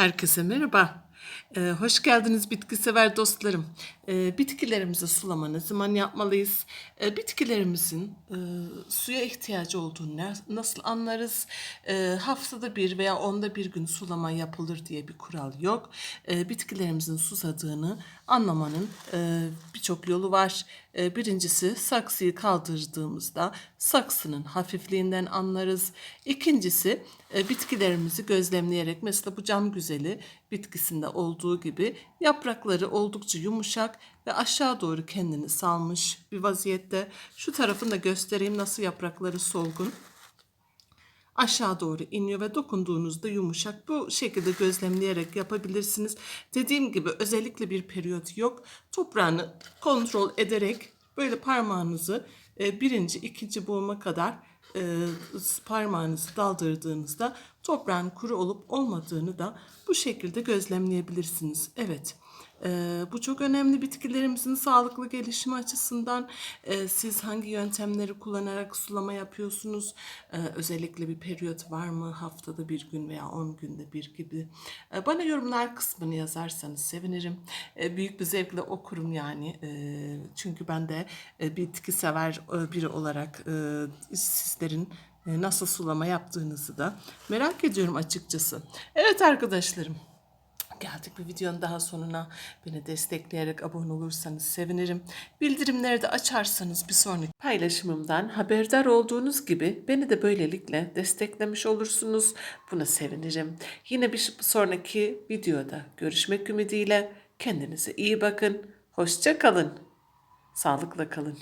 Herkese merhaba. Ee, hoş geldiniz bitki sever dostlarım. Ee, bitkilerimize sulama ne zaman yapmalıyız? Ee, bitkilerimizin e, suya ihtiyacı olduğunu nasıl anlarız? Ee, haftada bir veya onda bir gün sulama yapılır diye bir kural yok. Ee, bitkilerimizin susadığını anlamanın e, birçok yolu var. Ee, birincisi saksıyı kaldırdığımızda saksının hafifliğinden anlarız. İkincisi e, bitkilerimizi gözlemleyerek mesela bu cam güzeli bitkisinde olduğu gibi yaprakları oldukça yumuşak ve aşağı doğru kendini salmış bir vaziyette. Şu tarafını da göstereyim nasıl yaprakları solgun aşağı doğru iniyor ve dokunduğunuzda yumuşak. Bu şekilde gözlemleyerek yapabilirsiniz. Dediğim gibi özellikle bir periyot yok. Toprağını kontrol ederek böyle parmağınızı e, birinci, ikinci boğuma kadar e, parmağınızı daldırdığınızda toprağın kuru olup olmadığını da bu şekilde gözlemleyebilirsiniz. Evet. Ee, bu çok önemli bitkilerimizin sağlıklı gelişimi açısından. Ee, siz hangi yöntemleri kullanarak sulama yapıyorsunuz? Ee, özellikle bir periyot var mı? Haftada bir gün veya 10 günde bir gibi. Ee, bana yorumlar kısmını yazarsanız sevinirim. Ee, büyük bir zevkle okurum yani. Ee, çünkü ben de e, bitki sever e, biri olarak e, sizlerin e, nasıl sulama yaptığınızı da merak ediyorum açıkçası. Evet arkadaşlarım. Geldik bir videonun daha sonuna. Beni destekleyerek abone olursanız sevinirim. Bildirimleri de açarsanız bir sonraki paylaşımımdan haberdar olduğunuz gibi beni de böylelikle desteklemiş olursunuz. Buna sevinirim. Yine bir sonraki videoda görüşmek ümidiyle kendinize iyi bakın. Hoşça kalın. Sağlıkla kalın.